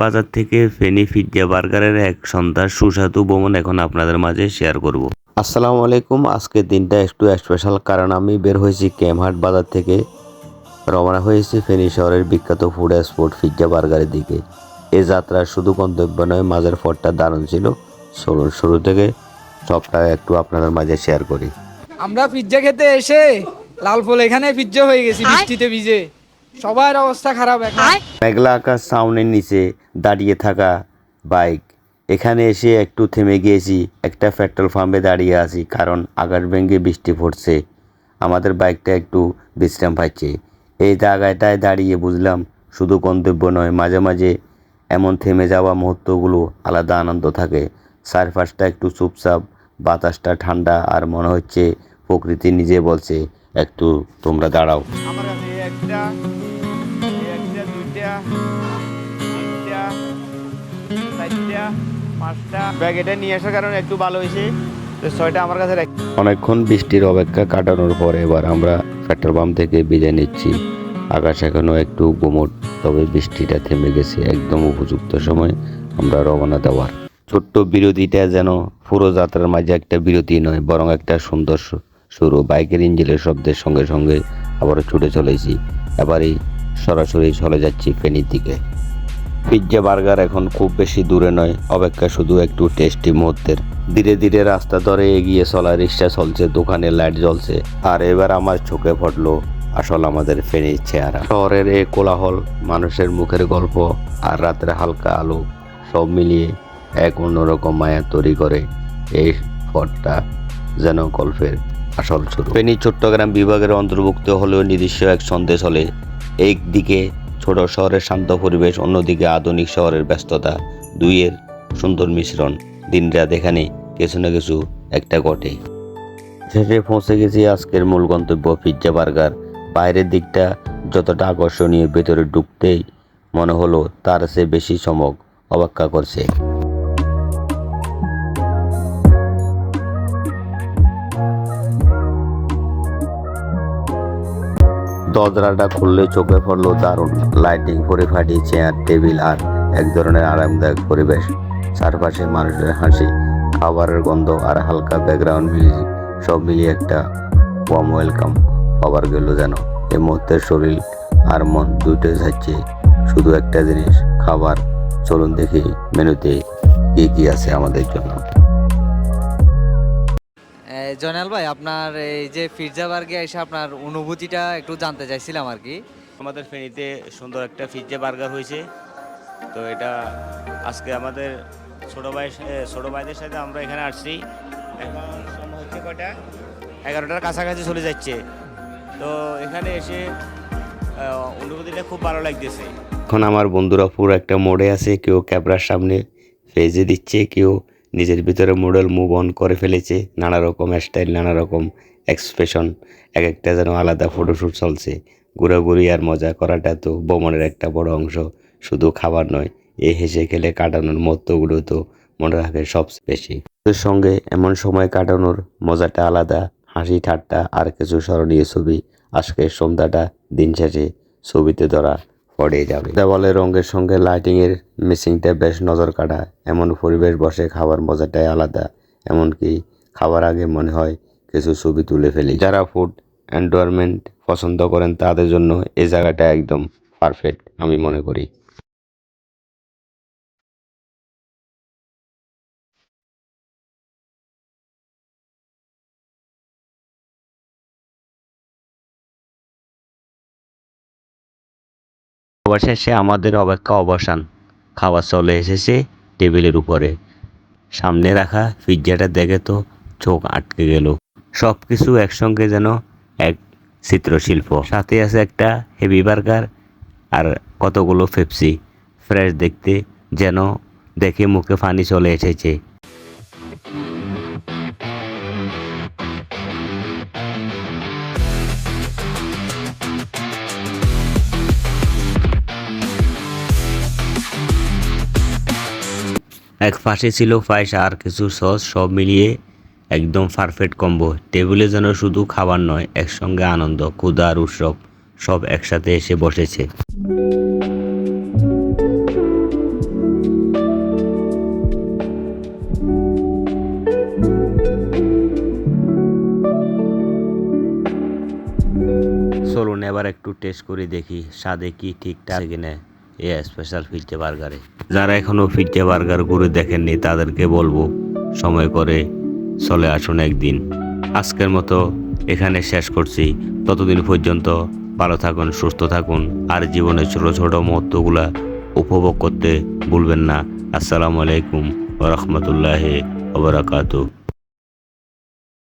বাজার থেকে ফেনি পিৎজা বার্গারের এক সন্ধ্যার সুস্বাদু ভ্রমণ এখন আপনাদের মাঝে শেয়ার করব। আসসালামু আলাইকুম আজকের দিনটা একটু স্পেশাল কারণ আমি বের হয়েছি ক্যামহাট বাজার থেকে। রওনা হয়েছি ফেনী শহরের বিখ্যাত ফুড স্পট পিৎজা বার্গারের দিকে। এ যাত্রা শুধু গন্তব্য নয় মাঝের পথটা দারুণ ছিল। শুরু শুরু থেকে সবটা একটু আপনাদের মাঝে শেয়ার করি। আমরা পিজ্জা খেতে এসে লাল ফুল এখানে পিজ্জা হয়ে গেছি বৃষ্টিতে ভিজে। সবার অবস্থা খারাপ মেঘলা আকাশ সাউনের নিচে দাঁড়িয়ে থাকা বাইক। এখানে এসে একটু থেমে গিয়েছি একটা পেট্রোল পাম্পে দাঁড়িয়ে আছি কারণ আকাশ ভেঙে বৃষ্টি পড়ছে। আমাদের বাইকটা একটু বিশ্রাম পাচ্ছে। এই জায়গাটায় দাঁড়িয়ে বুঝলাম শুধু গন্তব্য নয় মাঝে মাঝে এমন থেমে যাওয়া মুহূর্তগুলো আলাদা আনন্দ থাকে। চারপাশটা একটু চুপচাপ বাতাসটা ঠান্ডা আর মনে হচ্ছে প্রকৃতি নিজে বলছে একটু তোমরা দাঁড়াও। আমার কাছে একটা এই একটা দুইটা নিয়ে আসার কারণে একটু ভালো হয়েছে ছয়টা আমার কাছে অনেকক্ষণ বৃষ্টির অপেক্ষা কাটানোর পরে এবার আমরা পেট্রোল পাম্প থেকে বিদায় নিচ্ছি। আকাশ এখনও একটু গুমট, তবে বৃষ্টিটা থেমে গেছে একদম উপযুক্ত সময় আমরা রওনা দেওয়ার। ছোট্ট বিরতিটা যেন পুরো যাত্রার মাঝে একটা বিরতি নয়, বরং একটা সুন্দর শুরু। বাইকের ইঞ্জিনের শব্দের সঙ্গে সঙ্গে আবারও ছুটে চলেছি। এবারেই সরাসরি চলে যাচ্ছি ফেনীর দিকে। পিৎজা বার্গার এখন খুব বেশি দূরে নয়, অপেক্ষা শুধু একটু টেস্টি মুহূর্তের। ধীরে ধীরে রাস্তা ধরে এগিয়ে চলা রিক্সা চলছে, দোকানে লাইট জ্বলছে, আর এবার আমার চোখে পড়ল আসল আমাদের ফেনীর চেহারা। শহরের এ কোলাহল, মানুষের মুখের গল্প, আর রাতের হালকা আলো, সব মিলিয়ে এক অন্যরকম মায়া তৈরি করে এই ফটটা যেন গল্পের আসল শুরু ফেনী চট্টগ্রাম বিভাগের অন্তর্ভুক্ত হলেও নিজস্ব এক সন্দেশ হলে একদিকে ছোট শহরের শান্ত পরিবেশ, অন্যদিকে আধুনিক শহরের ব্যস্ততা। দুইয়ের সুন্দর মিশ্রণ দিনরাত এখানে কিছু না কিছু একটা ঘটে। শেষে পৌঁছে গেছি আজকের মূল গন্তব্য পিৎজা বার্গার। বাইরের দিকটা যতটা আকর্ষণীয়, ভেতরে ঢুকতেই মনে হলো তার চেয়ে বেশি চমক অবাক্কা করছে। দরজাটা খুললে চোখে পড়ল দারুণ লাইটিং পরিপাটি চেয়ার টেবিল আর এক ধরনের আরামদায়ক পরিবেশ। চারপাশে মানুষের হাসি, খাবারের গন্ধ আর হালকা ব্যাকগ্রাউন্ড মিউজিক সব মিলিয়ে একটা ওয়াম ওয়েলকাম পাওয়ার গেল যেন। এই মুহূর্তে শরীর আর মন দুটোই যাচ্ছে। শুধু একটা জিনিস, খাবার। চলুন দেখি মেনুতে কী কী আছে আমাদের জন্য। জয়নাল ভাই আপনার এই যে পিৎজা বার্গে এসে আপনার অনুভূতিটা একটু জানতে চাইছিলাম আর কি। আমাদের ফেনীতে সুন্দর একটা পিৎজা বার্গার হয়েছে। তো এটা আজকে আমাদের ছোটো ভাই ছোটো ভাইদের সাথে আমরা এখানে আসছি। এখন সময় হচ্ছে কটা? এগারোটার কাছাকাছি চলে যাচ্ছে। তো এখানে এসে অনুভূতিটা খুব ভালো লাগতেছে। এখন আমার বন্ধুরা পুরো একটা মোড়ে আছে কেউ ক্যামেরার সামনে ফেজে দিচ্ছে কেউ নিজের ভিতরে মডেল মুভ অন করে ফেলেছে নানা রকম স্টাইল নানা রকম এক্সপ্রেশন এক একটা যেন আলাদা ফটোশ্যুট চলছে। ঘোরাঘুরি আর মজা করাটা তো ভ্রমণের একটা বড় অংশ, শুধু খাবার নয়, এই হেসে খেলে কাটানোর মুহূর্তগুলো তো মনে রাখে সবচেয়ে বেশি। সঙ্গে এমন সময় কাটানোর মজাটা আলাদা, হাসি ঠাট্টা আর কিছু স্মরণীয় ছবি। আজকের সন্ধ্যাটা দিন শেষে ছবিতে ধরা। পড়ে যাবে। দেওয়ালের রঙের সঙ্গে লাইটিংয়ের মিসিংটা বেশ নজর কাটা এমন পরিবেশ বসে খাবার মজাটাই আলাদা। এমনকি খাবার আগে মনে হয় কিছু ছবি তুলে ফেলি। যারা ফুড এনভায়রনমেন্ট পছন্দ করেন তাদের জন্য এই জায়গাটা একদম পারফেক্ট আমি মনে করি। অবশেষে আমাদের অপেক্ষা অবসান। খাবার চলে এসেছে টেবিলের উপরে। সামনে রাখা পিৎজাটা দেখে তো চোখ আটকে গেল। সব কিছু একসঙ্গে যেন এক চিত্রশিল্প। সাথে আছে একটা হেভি বার্গার আর কতগুলো পেপসি। ফ্রেশ দেখতে যেন দেখে মুখে পানি চলে এসেছে। এক পাশে ছিল পায়েস আর কিছু সস, সব মিলিয়ে একদম পারফেক্ট কম্বো টেবিলে যেন শুধু খাবার নয়, একসঙ্গে আনন্দ ক্ষুদা আর উৎসব, সব একসাথে এসে বসেছে। চলুন এবার একটু টেস্ট করে দেখি, স্বাদে কি ঠিকঠাক কিনা। স্পেশাল ফিরতে বার্গারে। যারা এখনও ফিরতে বার্গার করে দেখেননি, তাদেরকে বলব, সময় করে চলে আসুন একদিন। আজকের মতো এখানে শেষ করছি। ততদিন পর্যন্ত ভালো থাকুন, সুস্থ থাকুন, আর জীবনের ছোট ছোট মুহূর্তগুলা উপভোগ করতে ভুলবেন না। আসসালামু আলাইকুম ওরহমতুল্লাহ ওবরাকাতু